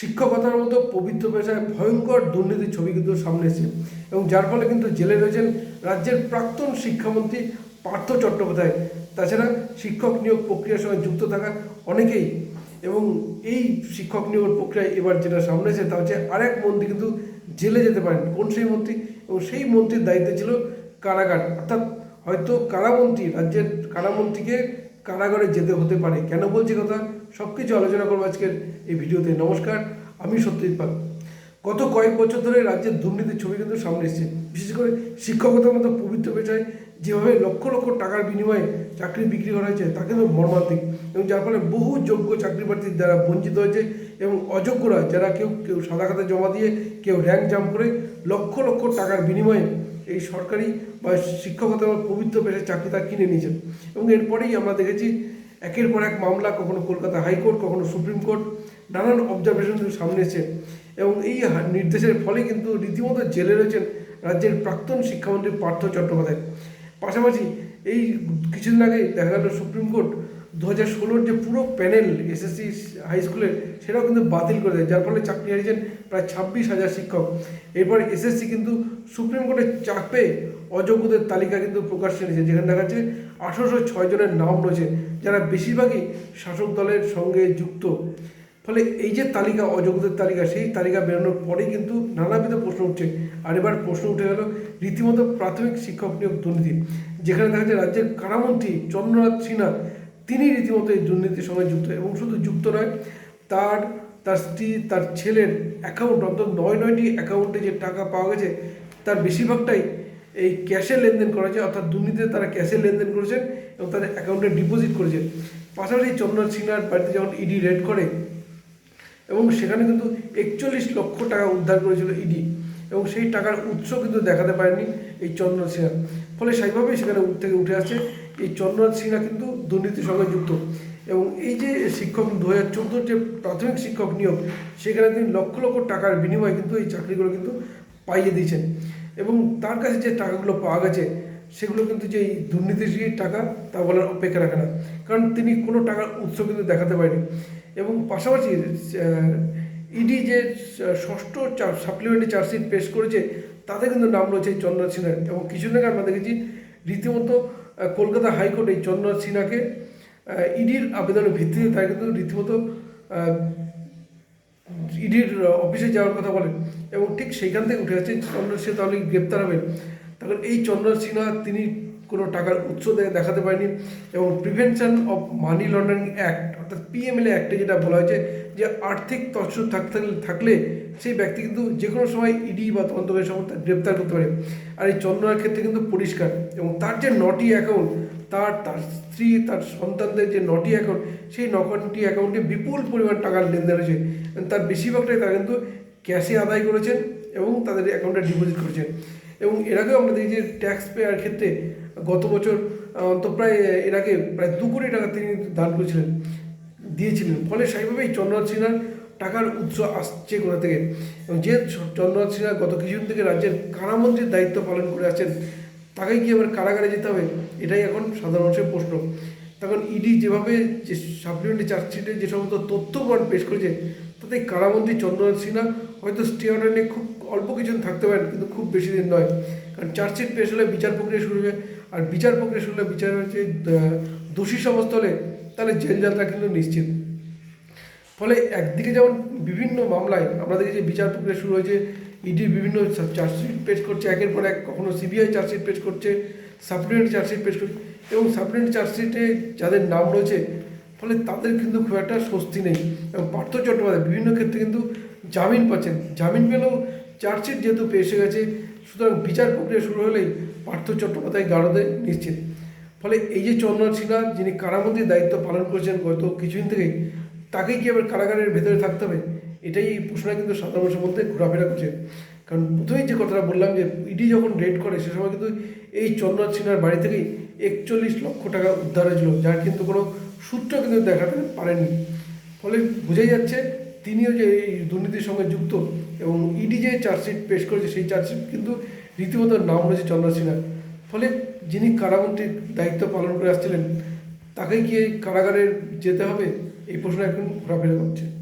শিক্ষকতার মতো পবিত্র পেশায় ভয়ঙ্কর দুর্নীতির ছবি কিন্তু সামনে এসেছে। এবং যার ফলে কিন্তু জেলে রয়েছেন রাজ্যের প্রাক্তন শিক্ষামন্ত্রী পার্থ চট্টোপাধ্যায়। তাছাড়া শিক্ষক নিয়োগ প্রক্রিয়ার সঙ্গে যুক্ত থাকা অনেকেই। এবং এই শিক্ষক নিয়োগ প্রক্রিয়ায় এবার যেটা সামনে এসেছে, তা হচ্ছে আরেক মন্ত্রী কিন্তু জেলে যেতে পারেন। কোন সেই মন্ত্রী? এবং সেই মন্ত্রীর দায়িত্বে ছিল কারাগার। অর্থাৎ হয়তো কারামন্ত্রী, রাজ্যের কারামন্ত্রীকে কারাগারে যেতে হতে পারে। কেন বলছি কথা? সব কিছু আলোচনা করব আজকের এই ভিডিওতে। নমস্কার, আমি সত্যজিৎ পাল। গত কয়েক বছর ধরে রাজ্যের দুর্নীতির ছবি কিন্তু সামনে এসেছে। বিশেষ করে শিক্ষকতার মতো পবিত্র পেশায় যেভাবে লক্ষ লক্ষ টাকার বিনিময়ে চাকরি বিক্রি করা হয়েছে, তা কিন্তু মর্মান্তিক। এবং যার ফলে বহু যোগ্য চাকরি প্রার্থীর দ্বারা বঞ্চিত হয়েছে এবং অযোগ্যরা যারা কেউ কেউ সাদা খাতা জমা দিয়ে, কেউ র্যাঙ্ক জাম্প করে লক্ষ লক্ষ টাকার বিনিময়ে এই সরকারি বা শিক্ষকতা পবিত্র পেশায় চাকরি তারা কিনে নিয়েছেন। এবং এরপরেই আমরা দেখেছি একের পর এক মামলা কখনো কলকাতা হাইকোর্ট, কখনো সুপ্রিম কোর্ট, নানান অবজারভেশন সামনে এসেছে। এবং এই নির্দেশের ফলে কিন্তু রীতিমতো জেলে রয়েছেন রাজ্যের প্রাক্তন শিক্ষামন্ত্রী পার্থ চট্টোপাধ্যায়। পাশাপাশি এই কিছুদিন আগে দেখা গেল সুপ্রিম কোর্ট দু হাজার ষোলোর যে পুরো প্যানেল এসএসসি হাই স্কুলের, সেটাও কিন্তু বাতিল করে দেয়। যার ফলে চাকরি হারিয়েছেন প্রায় ছাব্বিশ হাজার শিক্ষক। এরপর এসএসসি কিন্তু সুপ্রিম কোর্টের চাপে অযোগ্যদের তালিকা কিন্তু প্রকাশ্যে এনেছে যেখানে দেখা যাচ্ছে আঠারোশো ছয় জনের নাম রয়েছে, যারা বেশিরভাগই শাসক দলের সঙ্গে যুক্ত। ফলে এই যে তালিকা, অযোগ্যদের তালিকা, সেই তালিকা বেরোনোর পরেই কিন্তু নানাবিধ প্রশ্ন উঠছে। আর এবার প্রশ্ন উঠে গেল রীতিমতো প্রাথমিক শিক্ষক নিয়োগ দুর্নীতি, যেখানে দেখা যাচ্ছে রাজ্যের কারামন্ত্রী চন্দ্রনাথ সিনহা তিনি রীতিমতো এই দুর্নীতির সঙ্গে যুক্ত এবং শুধু যুক্ত নয়, তার তার স্ত্রী, তার ছেলের অ্যাকাউন্ট অন্তত নয় নয়টি অ্যাকাউন্টে যে টাকা পাওয়া গেছে, তার বেশিরভাগটাই এই ক্যাশে লেনদেন করা হয়েছে, অর্থাৎ দুর্নীতিতে তারা ক্যাশে লেনদেন করেছেন এবং তাদের অ্যাকাউন্টে ডিপোজিট করেছেন। পাশাপাশি চন্দ্রনাথ সিনহার বাড়িতে যখন ইডি রেড করে, এবং সেখানে কিন্তু একচল্লিশ লক্ষ টাকা উদ্ধার করেছিল ইডি এবং সেই টাকার উৎস কিন্তু দেখাতে পারেনি এই চন্দ্রনাথ সিনহা। ফলে সেইভাবেই সেখানে থেকে উঠে আসছে। এই চন্দ্রনাথ সিনহা কিন্তু দুর্নীতির সঙ্গে যুক্ত। এবং এই যে শিক্ষক দু হাজার চোদ্দোর যে প্রাথমিক শিক্ষক নিয়োগ, সেখানে তিনি লক্ষ লক্ষ টাকার বিনিময়ে কিন্তু এই চাকরিগুলো কিন্তু পাইয়ে দিয়েছেন। এবং তার কাছে যে টাকাগুলো পাওয়া গেছে, সেগুলো কিন্তু যে দুর্নীতির টাকা, তা বলার অপেক্ষা রাখে না। কারণ তিনি কোনো টাকার উৎস কিন্তু দেখাতে পারেনি। এবং পাশাপাশি ইডি যে ষষ্ঠ সাপ্লিমেন্টারি চার্জশিট পেশ করেছে, তাতে কিন্তু নাম রয়েছে এই চন্দ্রনাথ সিনহার। এবং কিছুদিন আগে আমরা দেখেছি, রীতিমতো কলকাতা হাইকোর্ট এই চন্দ্রনাথ সিনহাকে ইডির আবেদনের ভিত্তিতে তারা কিন্তু রীতিমতো ইডির অফিসে যাওয়ার কথা বলেন এবং ঠিক সেইখান থেকে উঠে আসছে চন্দ্রনাথ সিনহা, তাহলে গ্রেপ্তার হবেন তখন এই চন্দ্রনাথ সিনহা, তিনি কোনো টাকার উৎস দেখাতে পারেনি এবং prevention of money laundering act অর্থাৎ পিএমএলএ অ্যাক্টে যেটা বলা হয়েছে যে আর্থিক তৎসর থাকতে থাকলে সেই ব্যক্তি কিন্তু যে কোনো সময় ইডি বা তদন্তকারী সংস্থা গ্রেপ্তার করতে পারে। আর এই চন্দ্রনাথ ক্ষেত্রে কিন্তু পরিষ্কার এবং তার যে নটি অ্যাকাউন্ট তার তার স্ত্রী, তার সন্তানদের যে নটি অ্যাকাউন্ট সেই নটি অ্যাকাউন্টে বিপুল পরিমাণ টাকার লেনদেন হয়েছে। তার বেশিরভাগটাই তারা কিন্তু ক্যাশে আদায় করেছেন এবং তাদের অ্যাকাউন্টে ডিপোজিট করেছেন। এবং এর আগেও আমরা দেখি যে ট্যাক্স পেয়ার ক্ষেত্রে গত বছর তো প্রায়, এর আগে প্রায় দু কোটি টাকা তিনি দান করেছিলেন, দিয়েছিলেন। ফলে সেইভাবেই চন্দ্রনাথ সিনহার টাকার উৎস আসছে কোথা থেকে। এবং যে চন্দ্রনাথ সিনহা গত কিছুদিন থেকে রাজ্যের কারামন্ত্রীর দায়িত্ব পালন করে আসছেন তাকে কি আবার কারাগারে যেতে হবে? এটাই এখন সাধারণ মানুষের প্রশ্ন। তখন ইডি যেভাবে যে সাপ্লিমেন্টারি চার্জশিটে যে সমস্ত তথ্য প্রমাণ পেশ করেছে তাতে কারামন্ত্রী চন্দ্রনাথ সিনহা হয়তো স্টে অর্ডার নিয়ে খুব অল্প কিছুদিন থাকতে পারেন, কিন্তু খুব বেশি দিন নয়। কারণ চার্জশিট পেশ হলে বিচার প্রক্রিয়া শুরু হবে আর বিচার প্রক্রিয়া শুরু হলে বিচার হচ্ছে দোষী সমস্ত হলে তাহলে জেল যাত্রা কিন্তু নিশ্চিত। ফলে একদিকে যেমন বিভিন্ন মামলায় আমরা দেখি যে বিচার প্রক্রিয়া শুরু হয়েছে ইডি বিভিন্ন চার্জশিট পেশ করছে, একের পর এক কখনো সিবিআই চার্জশিট পেশ করছে সাপ্লিমেন্টারি চার্জশিট পেশ করছে এবং সাপ্লিমেন্টারি চার্জশিটে যাদের নাম রয়েছে, ফলে তাদের কিন্তু খুব একটা স্বস্তি নেই। এবং পার্থ চট্টোপাধ্যায় বিভিন্ন ক্ষেত্রে কিন্তু জামিন পাচ্ছেন। জামিন পেলেও চার্জশিট যেহেতু পেশে গেছে, সুতরাং বিচার প্রক্রিয়া শুরু হলেই পার্থ চট্টোপাধ্যায় গারদে নিশ্চিত। ফলে এই যে চন্দ্রনাথ সিনহা যিনি কারামন্ত্রীর দায়িত্ব পালন করেছেন গত কিছুদিন থেকেই তাকে কি আবার কারাগারের ভেতরে থাকতে হবে? এটাই এই প্রশ্নটা কিন্তু সাধারণ মধ্যে ঘোরাফেরা করছে। কারণ প্রথমেই যে কথাটা বললাম যে ইডি যখন রেড করে, সে সময় কিন্তু এই চন্দ্রনাথ সিনহার বাড়ি থেকেই একচল্লিশ লক্ষ টাকা উদ্ধার হয়েছিল, যার কিন্তু কোনো সূত্র কিন্তু দেখাতে পারেননি। ফলে বোঝাই যাচ্ছে, তিনিও যে এই দুর্নীতির সঙ্গে যুক্ত এবং ইডি যে চার্জশিট পেশ করেছে, সেই চার্জশিট কিন্তু রীতিমতো নাম রয়েছে চন্দ্র সিনহার ফলে যিনি কারামন্ত্রীর দায়িত্ব পালন করে আসছিলেন তাকে গিয়ে কারাগারে যেতে হবে? এই প্রশ্ন এখন ঘোরাফেরা করছে।